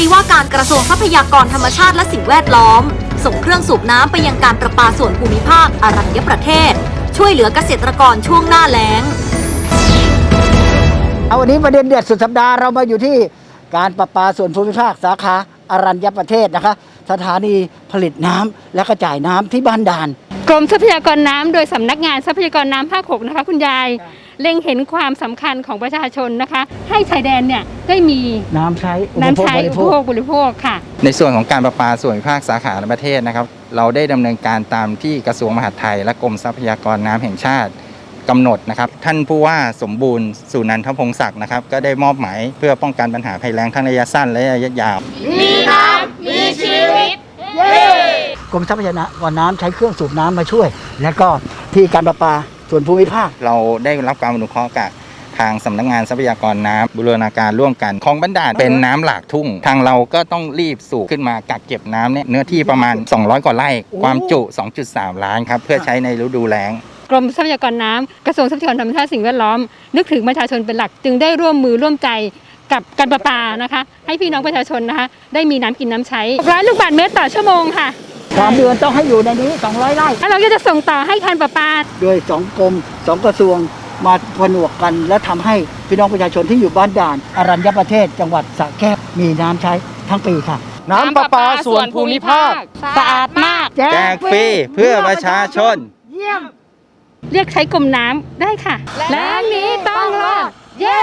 รีว่าการกระทรวงทรัพยากรธรรมชาติและสิ่งแวดล้อม ส่งเครื่องสูบน้ำไปยังการประปาส่วนภูมิภาคอรัญญประเทศ ช่วยเหลือเกษตรกรช่วงหน้าแล้ง เอาวันนี้ประเด็นเด็ดสุดสัปดาห์เรามาอยู่ที่การประปาส่วนภูมิภาคสาขาอรัญญประเทศนะคะ สถานีผลิตน้ำและกระจ่ายน้ำที่บ้านด่าน กรมทรัพยากรน้ำโดยสำนักงานทรัพยากรน้ำภาค6นะคะคุณยาย เล็งเห็นความสำคัญของประชาชนนะคะ ให้ชายแดนเนี่ยได้มีน้ำใช้อุปน้ำโภคใช้บริอุโภปโภค คบริโภคค่ะ ในส่วนของการประปาส่วนภูมิภาคสาขาในประเทศนะครับ เราได้ดำเนินการตามที่กระทรวงมหาดไทย และกรมทรัพยากรน้ำแห่งชาติกำหนดนะครับ ท่านผู้ว่าสมบูรณ์สุนันทพงศักดิ์นะครับ ก็ได้มอบหมายเพื่อป้องกันปัญหาภัยแล้งทั้งระยะสั้นและระยะยาว กรมทรัพยากรน้ำใช้เครื่องสูบน้ำมาช่วย และก็ที่การประปาส่วนภูมิภาค เราได้รับความอนุเคราะห์จากทางสำนักงานทรัพยากรน้ำบูรณาการร่วมกันคลองบันดาลเป็นน้ำหลากทุ่ง ทางเราก็ต้องรีบสูบขึ้นมากักเก็บน้ำเนี่ยเนื้อที่ประมาณ 200 กว่าไร่โอ้ความจุ 2.3 ล้านครับ เพื่อใช้ในฤดูแล้งกรมทรัพยากรน้ำกระทรวงทรัพยากรธรรมชาติสิ่งแวดล้อม นึกถึงประชาชนเป็นหลักจึงได้ร่วมมือร่วมใจ กับการประปานะคะ ให้พี่น้องประชาชนนะคะ ได้มีน้ำกินน้ำใช้600ลูกบาศก์เมตรต่อชั่วโมงค่ะ ความเดือนต้องให้อยู่ในนี้ 200 ไร่แล้วเราก็จะส่งต่อให้การประปา โดยสองกรมสองกระทรวงมาผนวกกันและทำให้พี่น้องประชาชนที่อยู่บ้านด่าน อรัญญประเทศจังหวัดสระแก้วมีน้ำใช้ทั้งปีค่ะ น้ำประปาส่วนภูมิภาค สะอาดมาก แจกฟรีเพื่อประชาชนเรียกใช้กรมน้ำได้ค่ะ แล้งนี้ต้องรอด เย้